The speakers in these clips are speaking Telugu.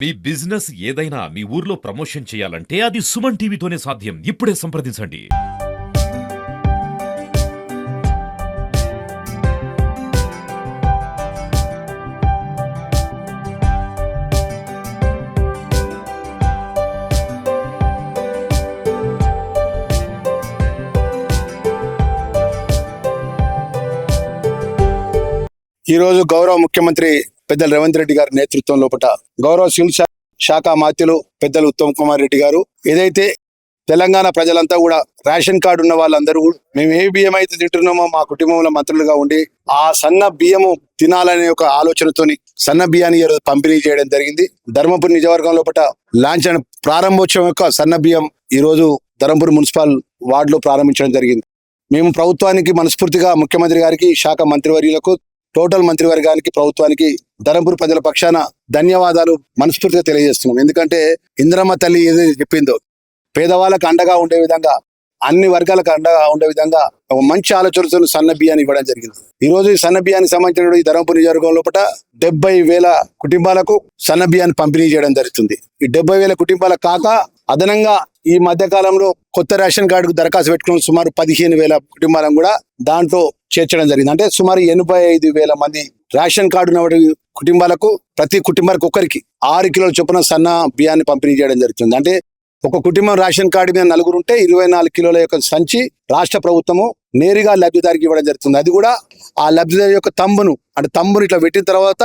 మీ బిజినెస్ ఏదైనా మీ ఊర్లో ప్రమోషన్ చేయాలంటే అది సుమన్ టీవీతోనే సాధ్యం. ఇప్పుడే సంప్రదించండి. ఈ రోజు గౌరవ ముఖ్యమంత్రి పెద్దలు రేవంత్ రెడ్డి గారి నేతృత్వం లోపల గౌరవ సివిల్ శాఖ మాత్యులు పెద్దలు ఉత్తమ్ కుమార్ రెడ్డి గారు ఏదైతే తెలంగాణ ప్రజలంతా కూడా రేషన్ కార్డు ఉన్న వాళ్ళందరూ కూడా మేము ఏ బియ్యం అయితే తింటున్నామో మా కుటుంబంలో మంత్రులుగా ఉండి ఆ సన్న బియ్యము తినాలనే ఒక ఆలోచనతోని సన్న బియ్యాన్ని పంపిణీ చేయడం జరిగింది. ధర్మపురి నిజవర్గం లోపల లాంఛన ప్రారంభోత్సవం యొక్క సన్న బియ్యం ఈ రోజు ధర్మపురి మున్సిపల్ వార్డులో ప్రారంభించడం జరిగింది. మేము ప్రభుత్వానికి మనస్ఫూర్తిగా ముఖ్యమంత్రి గారికి శాఖ మంత్రివర్యులకు టోటల్ మంత్రివర్గానికి ప్రభుత్వానికి ధరంపూర్ ప్రజల పక్షాన ధన్యవాదాలు మనస్ఫూర్తిగా తెలియజేస్తున్నాం. ఎందుకంటే ఇంద్రమ్మ తల్లి ఏదైతే చెప్పిందో పేదవాళ్ళకు అండగా ఉండే విధంగా అన్ని వర్గాలకు అండగా ఉండే విధంగా ఒక మంచి ఆలోచనతో సన్న బియ్యాన్ని ఇవ్వడం జరిగింది. ఈ రోజు ఈ సన్న బియ్యానికి సంబంధించిన ఈ ధర్మపూర్ నియోజకవర్గం లోపల డెబ్బై వేల కుటుంబాలకు సన్న బియ్యాన్ని పంపిణీ చేయడం జరుగుతుంది. ఈ డెబ్బై వేల కుటుంబాలకు కాక అదనంగా ఈ మధ్య కాలంలో కొత్త రేషన్ కార్డుకు దరఖాస్తు పెట్టుకున్న సుమారు పదిహేను వేల కుటుంబాలను కూడా దాంట్లో చేర్చడం జరిగింది. అంటే సుమారు ఎనభై ఐదు వేల మంది రేషన్ కార్డు ఉన్న కుటుంబాలకు ప్రతి కుటుంబానికి ఒక్కరికి ఆరు కిలోల చొప్పున సన్న బియ్యాన్ని పంపిణీ చేయడం జరుగుతుంది. అంటే ఒక కుటుంబం రేషన్ కార్డు మీద నలుగురు ఉంటే ఇరవై నాలుగు కిలోల యొక్క సంచి రాష్ట్ర ప్రభుత్వము నేరుగా లబ్ధిదారికి ఇవ్వడం జరుగుతుంది. అది కూడా ఆ లబ్ధిదారి యొక్క తంబును అంటే తంబును ఇట్లా పెట్టిన తర్వాత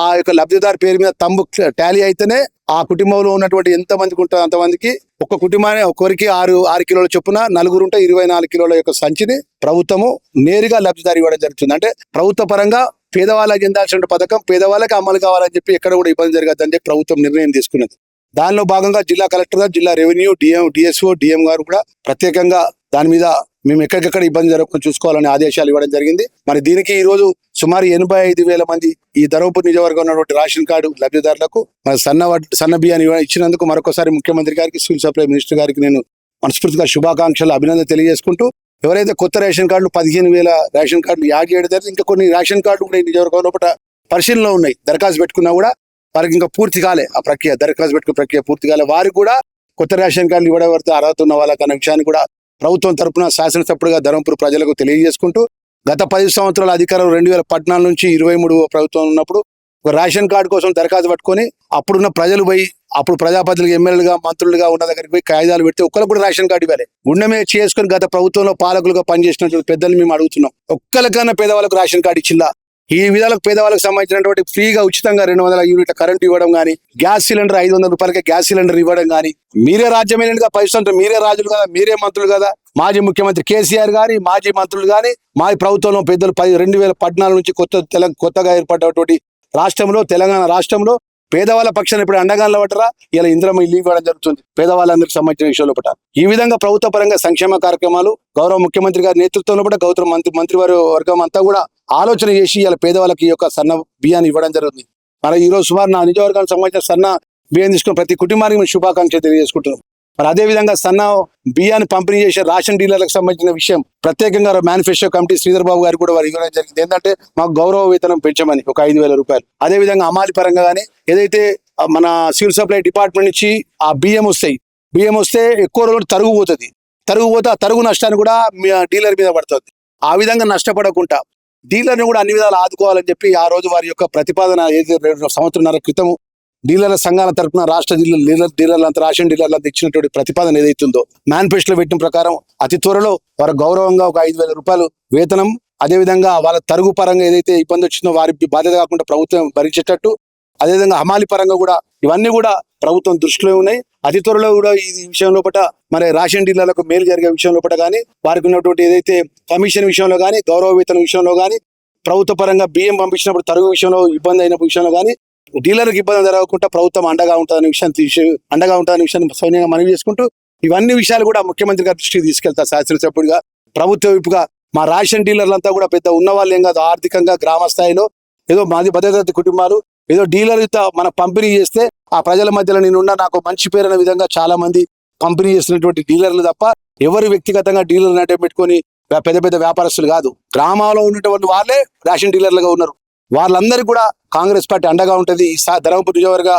ఆ యొక్క లబ్ధిదారి పేరు మీద తంబు టాలీ అయితేనే ఆ కుటుంబంలో ఉన్నటువంటి ఎంత మందికి ఉంటుందో అంతమందికి? ఒక కుటుంబాన్ని ఒకరికి ఆరు ఆరు కిలోల చొప్పున నలుగురు ఉంటే ఇరవై నాలుగు కిలోల యొక్క సంచిని ప్రభుత్వము నేరుగా లబ్ధిదారి ఇవ్వడం జరుగుతుంది. అంటే ప్రభుత్వ పరంగా పేదవాళ్ళకి ఎందాల్సిన పథకం పేదవాళ్ళకి అమలు కావాలని చెప్పి ఎక్కడ కూడా ఇబ్బంది జరగద్దని చెప్పి ప్రభుత్వం నిర్ణయం తీసుకున్నది. దానిలో భాగంగా జిల్లా కలెక్టర్ గారు జిల్లా రెవెన్యూ డిఎం డిఎస్ఓ డిఎం గారు కూడా ప్రత్యేకంగా దాని మీద మేము ఎక్కడికెక్కడ ఇబ్బంది జరగకుండా చూసుకోవాలని ఆదేశాలు ఇవ్వడం జరిగింది. మరి దీనికి ఈ రోజు సుమారు ఎనభై ఐదు వేల మంది ఈ ధర్మపురి నియోజకవర్గం ఉన్నటువంటి రేషన్ కార్డు లబ్ధిదారులకు మరి సన్న సన్న బియ్యాన్ని ఇచ్చినందుకు మరొకసారి ముఖ్యమంత్రి గారికి సివిల్ సప్లై మినిస్టర్ గారికి నేను మనస్ఫూర్తిగా శుభాకాంక్షలు అభినందన తెలియజేసుకుంటూ ఎవరైతే కొత్త రేషన్ కార్డులు పదిహేను వేల రేషన్ కార్డులు యాడ్ చేయడం జరిగింది ఇంకా కొన్ని రేషన్ కార్డులు కూడా ఈ నియోజకవర్గం లోపల పరిశీలనలో ఉన్నాయి. దరఖాస్తు పెట్టుకున్నా కూడా వారికి ఇంకా పూర్తి కాలే ఆ ప్రక్రియ. దరఖాస్తు పెట్టుకునే ప్రక్రియ పూర్తి కాలే. వారికి కూడా కొత్త రేషన్ కార్డులు ఇవ్వడం వరకు అర్హత ఉన్న వాళ్ళకన్న విషయాన్ని కూడా ప్రభుత్వం తరపున శాసనసభ్యుడిగా ధర్మపురి ప్రజలకు తెలియజేసుకుంటూ గత పది సంవత్సరాల అధికారం రెండు వేల పద్నాలుగు నుంచి ఇరవై మూడు ప్రభుత్వం ఉన్నప్పుడు ఒక రేషన్ కార్డు కోసం దరఖాస్తు పట్టుకొని అప్పుడున్న ప్రజలు పోయి అప్పుడు ప్రజాపతికి ఎమ్మెల్యేలుగా మంత్రులుగా ఉన్న దగ్గరికి పోయి కాగితాలు పెడితే ఒక్కరికి కూడా రేషన్ కార్డు ఇవ్వాలి. గుండెమే చేసుకుని గత ప్రభుత్వంలో పాలకులుగా పనిచేసినటువంటి పెద్దలు మేము అడుగుతున్నాం. ఒక్కరికన్నా పేదవాళ్ళకు రేషన్ కార్డు ఇచ్చిందా ఈ విధాలకు పేదవాళ్ళకి సంబంధించినటువంటి ఫ్రీగా ఉచితంగా రెండు వందల యూనిట్ల కరెంట్ ఇవ్వడం కానీ గ్యాస్ సిలిండర్ ఐదు వందల రూపాయలకి గ్యాస్ సిలిండర్ ఇవ్వడం కానీ మీరే రాజ్యమే పది మీరే రాజులు కదా మీరే మంత్రులు కదా. మాజీ ముఖ్యమంత్రి కేసీఆర్ గాని మాజీ మంత్రులు గాని మా ప్రభుత్వంలో పెద్దలు పది రెండు వేల పద్నాలుగు నుంచి కొత్త తెల కొత్తగా ఏర్పడినటువంటి రాష్ట్రంలో తెలంగాణ రాష్ట్రంలో పేదవాళ్ళ పక్షాన్ని ఇప్పుడు అండగా నిలబడరా ఇలా ఇంద్రమ ఇల్లు ఇవ్వడం జరుగుతుంది. పేదవాళ్ళందరికి సంబంధించిన విషయంలో పట ఈ విధంగా ప్రభుత్వ పరంగా సంక్షేమ కార్యక్రమాలు గౌరవ ముఖ్యమంత్రి గారి నేతృత్వంలో కూడా గౌతమ మంత్రి మంత్రివారి వర్గం అంతా కూడా ఆలోచన చేసి ఇలా పేదవాళ్ళకి ఈ యొక్క సన్న బియ్యాన్ని ఇవ్వడం జరుగుతుంది. మరి ఈ రోజు సుమారు నా నియోజకవర్గానికి సంబంధించిన సన్న బియ్యం తీసుకుని ప్రతి కుటుంబానికి మేము శుభాకాంక్షలు తెలియజేసుకుంటున్నాం. మరి అదే విధంగా సన్న బియ్యాన్ని పంపిణీ చేసే రేషన్ డీలర్లకు సంబంధించిన విషయం ప్రత్యేకంగా మేనిఫెస్టో కమిటీ శ్రీధర్ బాబు గారు కూడా వారు ఇవ్వడం జరిగింది. ఏంటంటే మాకు గౌరవ వేతనం పెంచమని ఒక ఐదు వేల రూపాయలు. అదే విధంగా అమాలి పరంగా కానీ ఏదైతే మన సివిల్ సప్లై డిపార్ట్మెంట్ నుంచి ఆ బియ్యం వస్తాయి. బియ్యం వస్తే ఎక్కువ రోజులు తరుగు పోతుంది. తరుగు పోతే ఆ తరుగు నష్టాన్ని కూడా డీలర్ మీద పడుతుంది. ఆ విధంగా నష్టపడకుండా డీలర్ని కూడా అన్ని విధాలు ఆదుకోవాలని చెప్పి ఆ రోజు వారి యొక్క ప్రతిపాదన ఏది రెండు క్రితం డీలర్ల సంఘాల తరపున రాష్ట్ర డీలర్ డీలర్ డీలర్లంతా రేషన్ డీలర్లంతా ఇచ్చినటువంటి ప్రతిపాదన ఏదైతుందో మేనిఫెస్టోలో పెట్టిన ప్రకారం అతి త్వరలో వారు గౌరవంగా ఒక ఐదు వేల రూపాయలు వేతనం అదే విధంగా వాళ్ళ తరుగు పరంగా ఏదైతే ఇబ్బంది వచ్చిందో వారి బాధ్యత కాకుండా ప్రభుత్వం భరించేటట్టు అదేవిధంగా హమాలి పరంగా కూడా ఇవన్నీ కూడా ప్రభుత్వం దృష్టిలో ఉన్నాయి. అతి త్వరలో కూడా ఈ విషయం లోపల మరి రేషన్ డీలర్లకు మేలు జరిగే విషయం లోపల కానీ వారికి ఉన్నటువంటి ఏదైతే కమిషన్ విషయంలో కానీ గౌరవ వేతన విషయంలో కానీ ప్రభుత్వ పరంగా బియ్యం పంపించినప్పుడు తరుగు విషయంలో ఇబ్బంది అయిన విషయంలో కానీ డీలర్కి ఇబ్బంది జరగకుండా ప్రభుత్వం అండగా ఉంటుందనే విషయాన్ని అండగా ఉంటుందనే విషయాన్ని సౌన్యంగా మనవి చేసుకుంటూ ఇవన్నీ విషయాలు కూడా ముఖ్యమంత్రి గారి దృష్టికి తీసుకెళ్తారు శాసనసభ్యుడిగా. ప్రభుత్వ వైపుగా మా రేషన్ డీలర్లంతా కూడా పెద్ద ఉన్నవాళ్ళు ఏం కాదు ఆర్థికంగా గ్రామ స్థాయిలో ఏదో మాది భద్రత కుటుంబాలు ఏదో డీలర్ మన పంపిణీ చేస్తే ఆ ప్రజల మధ్యలో నేనున్నా నాకు మంచి పేరు అనే విధంగా చాలా మంది పంపిణీ చేసినటువంటి డీలర్లు తప్ప ఎవరు వ్యక్తిగతంగా డీలర్ అంటే పెట్టుకొని పెద్ద పెద్ద వ్యాపారస్తులు కాదు. గ్రామాల్లో ఉన్నటువంటి వాళ్ళే రేషన్ డీలర్లుగా ఉన్నారు. వాళ్ళందరికీ కూడా కాంగ్రెస్ పార్టీ అండగా ఉంటుంది. ఈ సా- ధర్మపురి నియోజకవర్గ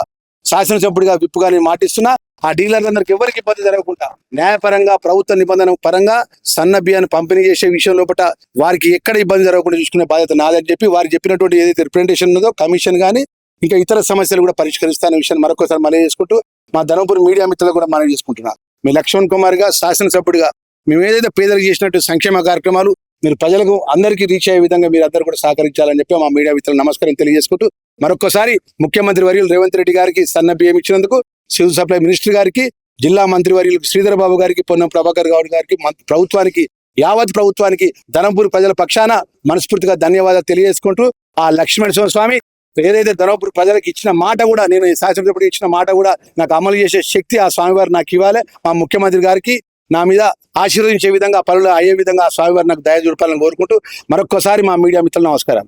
శాసనసభ్యుడిగా విప్పుగా నేను మాటిస్తున్నా. ఆ డీలర్లందరికీ ఎవరికి ఇబ్బంది జరగకుండా న్యాయపరంగా ప్రభుత్వ నిబంధన పరంగా సన్న బియ్యాన్ని పంపిణీ చేసే విషయం లోపల వారికి ఎక్కడ ఇబ్బంది జరగకుండా చూసుకునే బాధ్యత నాదని చెప్పి వారు చెప్పినటువంటి ఏదైతే రిప్రజెంటేషన్ ఉన్నదో కమిషన్ కానీ ఇంకా ఇతర సమస్యలు కూడా పరిష్కరిస్తానే విషయాన్ని మరొకసారి మళ్ళీ చేసుకుంటూ మా ధర్మపురి మీడియా మిత్రులు కూడా మనం చేసుకుంటున్నాను మీ లక్ష్మణ్ కుమార్గా శాసనసభ్యుడిగా మేము ఏదైతే పేదలకు చేసినట్టు సంక్షేమ కార్యక్రమాలు మీరు ప్రజలకు అందరికీ రీచ్ అయ్యే విధంగా మీరు అందరూ కూడా సహకరించాలని చెప్పి మా మీడియా మిత్రులు నమస్కారం తెలియజేసుకుంటూ మరొకసారి ముఖ్యమంత్రి వర్యులు రేవంత్ రెడ్డి గారికి సన్న బియ్యం ఇచ్చినందుకు సివిల్ సప్లై మినిస్టర్ గారికి జిల్లా మంత్రి వర్యులు శ్రీధర్ బాబు గారికి పొన్నం ప్రభాకర్ గౌడ్ గారికి ప్రభుత్వానికి యావత్ ప్రభుత్వానికి ధనంపూర్ ప్రజల పక్షాన మనస్ఫూర్తిగా ధన్యవాదాలు తెలియజేసుకుంటూ ఆ లక్ష్మణ స్వామి ఏదైతే ధర్మపురి ప్రజలకు ఇచ్చిన మాట కూడా నేను ఈ ఇచ్చిన మాట కూడా నాకు అమలు చేసే శక్తి ఆ స్వామివారు నాకు ఇవ్వాలి. మా ముఖ్యమంత్రి గారికి నా మీద ఆశీర్వదించే విధంగా పనులు అయ్యే విధంగా ఆ స్వామివారు నాకు దయ చూపాలని కోరుకుంటూ మరొక్కసారి మా మీడియా మిత్రులు నమస్కారం